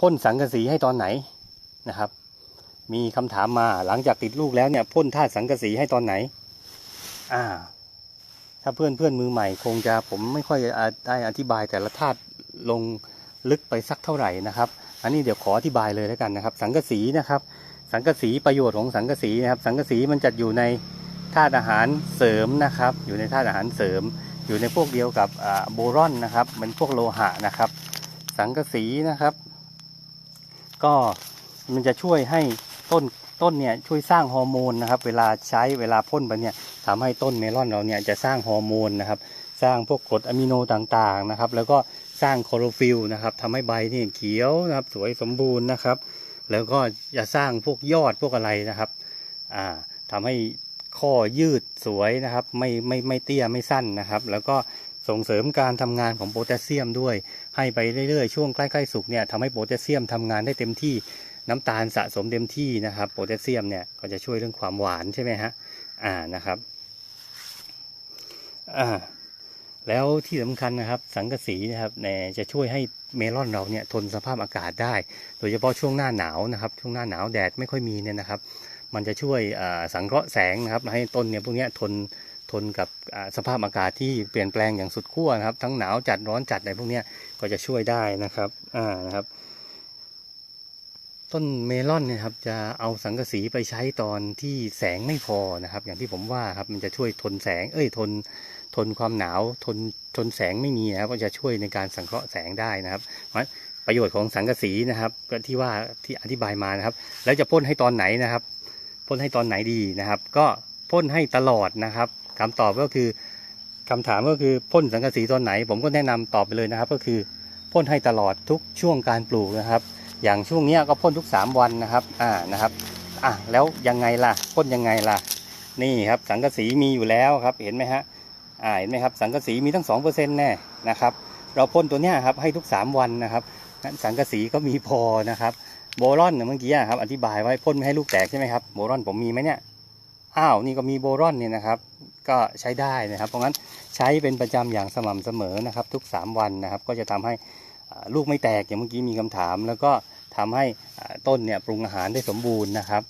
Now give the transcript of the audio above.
พ่นสังกะสีให้ตอนไหนนะครับ มีคำถามมาหลังจากติดลูกแล้วเนี่ยพ่นธาตุสังกะสีให้ตอนไหน อ่า ถ้าเพื่อนเพื่อนมือใหม่ คงจะผมไม่ค่อยอได้อธิบายแต่ละธาตุลงลึกไปสักเท่าไหร่นะครับ อันนี้เดี๋ยวขออธิบายเลยแล้วกันนะครับ สังกะสีนะครับ สังกะสีประโยชน์ของสังกะสีนะครับ สังกะสีมันจัดอยู่ในธาตุอาหารเสริมนะครับ อยู่ในธาตุอาหารเสริม อยู่ในพวกเดียวกับอ่าโบรอนนะครับเป็นพวกโลหะนะครับ สังกะสีนะครับ ก็มันจะช่วยให้ต้นต้นเนี่ยช่วยสร้างฮอร์โมนนะครับ เวลาใช้เวลาพ่นไปเนี่ยทำให้ต้นเมลอนเราเนี่ยจะสร้างฮอร์โมนนะครับ สร้างพวกกรดอะมิโนต่างๆนะครับ แล้วก็สร้างคลอโรฟิลล์นะครับทำให้ใบนี่เขียวนะครับ สวยสมบูรณ์นะครับ แล้วก็จะสร้างพวกยอดพวกอะไรนะครับอ่าทำให้ข้อยืดสวยนะครับ ไม่ไม่ไม่เตี้ยไม่สั้นนะครับ แล้วก็ ส่งเสริมการทำงานของโพแทสเซียมด้วย ให้ไปเรื่อยๆ ช่วงใกล้ๆสุกเนี่ยทำให้โพแทสเซียมทำงานได้เต็มที่น้ำตาลสะสมเต็มที่นะครับโพแทสเซียมเนี่ยก็จะช่วยเรื่องความหวานใช่ไหมฮะอ่านะครับอ่าแล้วที่สำคัญนะครับสังกะสีนะครับเนี่ยจะช่วยให้เมลอนเราเนี่ยทนสภาพอากาศได้ โดยเฉพาะช่วงหน้าหนาวนะครับช่วงหน้าหนาวแดดไม่ค่อยมีเนี่ยนะครับ มันจะช่วยอ่าสังเคราะห์แสงนะครับให้ต้นเนี่ยพวกนี้ทน ทนกับสภาพอากาศที่เปลี่ยนแปลงอย่างสุดขั้วนะครับ ทั้งหนาวจัดร้อนจัดอะไรพวกนี้ก็จะช่วยได้นะครับอ่านะครับ ต้นเมลอนเนี่ยครับจะเอาสังกะสีไปใช้ตอนที่แสงไม่พอนะครับ อย่างที่ผมว่าครับมันจะช่วยทนแสง เอ้ยทนทนความหนาวทนทนแสงไม่มีนะครับก็จะช่วยในการสังเคราะห์แสงได้นะครับเพราะประโยชน์ของสังกะสีนะครับก็ที่ว่าที่อธิบายมานะครับ แล้วจะพ่นให้ตอนไหนนะครับพ่นให้ตอนไหนดีนะครับ ก็พ่นให้ตลอดนะครับ คำตอบก็คือคำถามก็คือพ่นสังกะสีตอนไหน ผมก็แนะนำตอบไปเลยนะครับ ก็คือพ่นให้ตลอดทุกช่วงการปลูกนะครับ อย่างช่วงนี้ก็พ่นทุก 3 วันนะครับอ่านะครับอะแล้วยังไงล่ะพ่นยังไงล่ะ นี่ครับสังกะสีมีอยู่แล้วครับ เห็นไหมฮะอ่าเห็นไหมครับ สังกะสีมีตั้ง2%แน่นะครับ เราพ่นตัวเนี้ยครับให้ทุก 3 วันนะครับงั้นสังกะสีก็มีพอนะครับโบรอนเมื่อกี้ครับอธิบายไว้พ่นไม่ให้ลูกแตกใช่ไหมครับโบรอนผมมีไหมเนี่ยอ้าวนี่ก็มีโบรอนเนี่ยนะครับ ก็ใช้ได้นะครับ เพราะงั้นใช้เป็นประจำอย่างสม่ำเสมอนะครับ ทุก 3 วันนะครับ ก็จะทำให้ลูกไม่แตกอย่างเมื่อกี้มีคำถาม แล้วก็ทำให้ต้นเนี่ยปรุงอาหารได้สมบูรณ์นะครับ